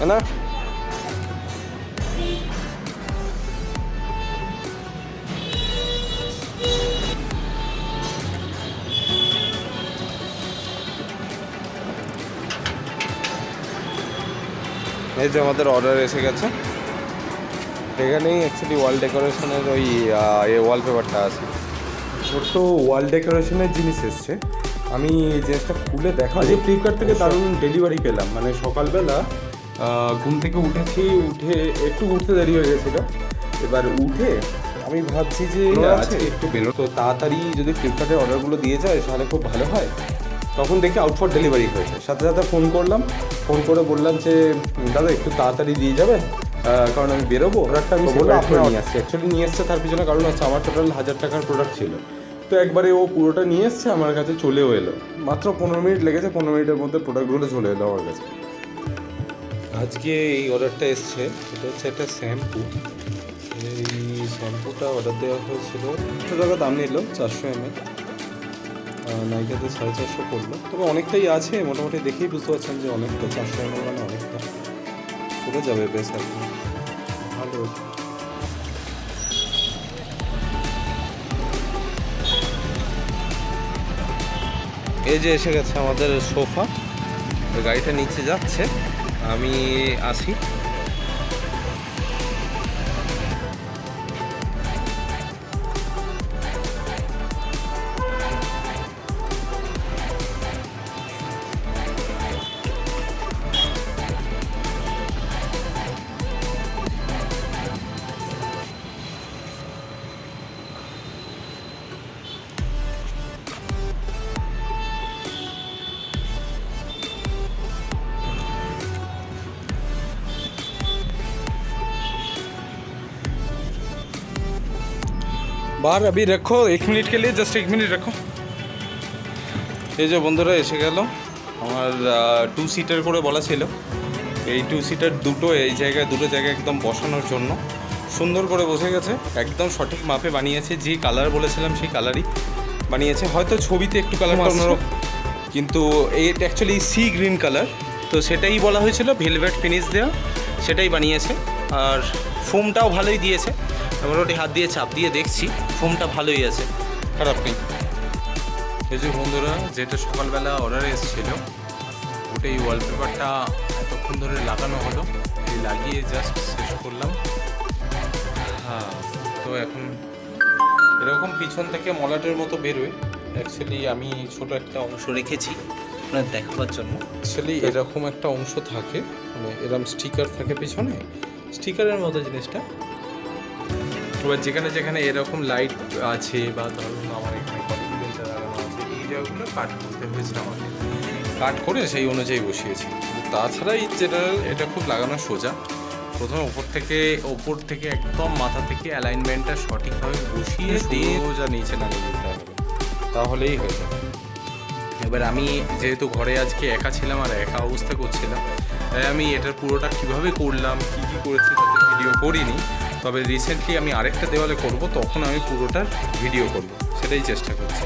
है ना এই যে আমাদের অর্ডার এসে গেছে। এখানেই অ্যাকচুয়ালি ওয়াল ডেকোরেশনের ওই ওয়ালপেপারটা আছে। তো ওয়াল ডেকোরেশনের জিনিস এসছে। আমি এই জিনিসটা খুলে দেখা যে ফ্লিপকার্ট থেকে দারুণ ডেলিভারি পেলাম। মানে সকালবেলা ঘুম থেকে উঠেছি উঠে একটু উঠতে দেরি হয়ে গেছিল। এবার উঠে আমি ভাবছি যে আজকে একটু বেরো তো তাড়াতাড়ি যদি ফ্লিপকার্টের অর্ডারগুলো দিয়ে যায় তাহলে খুব ভালো হয়। তখন দেখি আউট ফর ডেলিভারি হয়েছে। সাথে সাথে ফোন করলাম। ফোন করে বললাম যে দাদা একটু তাড়াতাড়ি দিয়ে যাবে? কারণ আমি বেরোবো। অর্ডারটা আমি বলল আপনার নিয়ে আসছি। অ্যাকচুয়ালি নিয়ে এসছে তার পিছনে কারণ হচ্ছে আমার টোটাল হাজার টাকার প্রোডাক্ট ছিল। তো একবারে ও পুরোটা নিয়ে এসছে, আমার কাছে চলেও এলো। মাত্র পনেরো মিনিট লেগেছে, পনেরো মিনিটের মধ্যে প্রোডাক্টগুলো চলে এলো আমার কাছে। আজকে এই অর্ডারটা এসছে, এটা হচ্ছে একটা শ্যাম্পু। এই শ্যাম্পুটা অর্ডার দেওয়া হয়েছিল, একশো টাকা দাম নিল, চারশো এমএল। নাইকাতে সাড়ে চারশো পড়ল। তবে অনেকটাই আছে, মোটামুটি দেখেই বুঝতে পারছেন যে অনেকটা, চারশো এমএল মানে অনেকটা। পড়ে যাবে বেশ আর কি। ভালো। এই যে এসে গেছে আমাদের সোফা। গাড়িটা নিচে যাচ্ছে। আমি আসি। बाहर अभी रखो एक मिनट के लिए जस्ट एक मिनट रखो এই যে বন্ধুরা এসে গেল আমার টু সিটার করে বলা ছিল এই টু সিটার দুটো এই জায়গায় দুটো জায়গায় একদম বসানোর জন্য সুন্দর করে বসে গেছে একদম সঠিক মাপে বানিয়েছে যে কালার বলেছিলাম সেই কালারই বানিয়েছে হয়তো ছবিতে একটু কালারটা অন্যরকম কিন্তু এটা অ্যাকচুয়ালি সি গ্রিন কালার তো সেটাই বলা হয়েছিল ভেলভেট ফিনিশ দেওয়া সেটাই বানিয়েছে আর ফোমটাও ভালোই দিয়েছে। মোটামুটি হাত দিয়ে চাপ দিয়ে দেখছি ফোমটা ভালোই আছে। খারাপ নেই। এই যে বন্ধুরা যেটা সকালবেলা অর্ডার এসেছিল ওটা এই ওয়ালপেপারটা এতক্ষণ ধরে লাগানো হলো। এই লাগিয়ে জাস্ট শেষ করলাম। হ্যাঁ তো এখন এরকম পিছন থেকে মলাটের মতো বেরোয়। অ্যাকচুয়ালি আমি ছোট একটা অংশ রেখেছি আপনার দেখাবার জন্য। অ্যাকচুয়ালি এরকম একটা অংশ থাকে মানে এরকম স্টিকার থাকে পিছনে। স্টিকারের মতো জিনিসটা। এবার যেখানে যেখানে এরকম লাইট আছে বা ধরুন আমার এখানে কলিং লাগানো আছে এই জায়গাগুলো কাট করতে হয়েছে আমাকে। কাট করে সেই অনুযায়ী বসিয়েছি। তাছাড়া এই জেনারেল এটা খুব লাগানো সোজা। প্রথমে ওপর থেকে ওপর থেকে একদম মাথা থেকে অ্যালাইনমেন্টটা সঠিকভাবে বসিয়ে দিয়ে সোজা নিচে নামিয়ে দিতে হবে। তাহলেই হয়ে যাবে। এবার আমি যেহেতু ঘরে আজকে একা ছিলাম আর একা অবস্থা করছিলাম, তাই আমি এটার পুরোটা কীভাবে করলাম, কি কি করেছি তাতে ভিডিও করিনি। তবে রিসেন্টলি আমি আরেকটা দেওয়ালে করব, তখন আমি পুরোটার ভিডিও করব, সেটাই চেষ্টা করছি।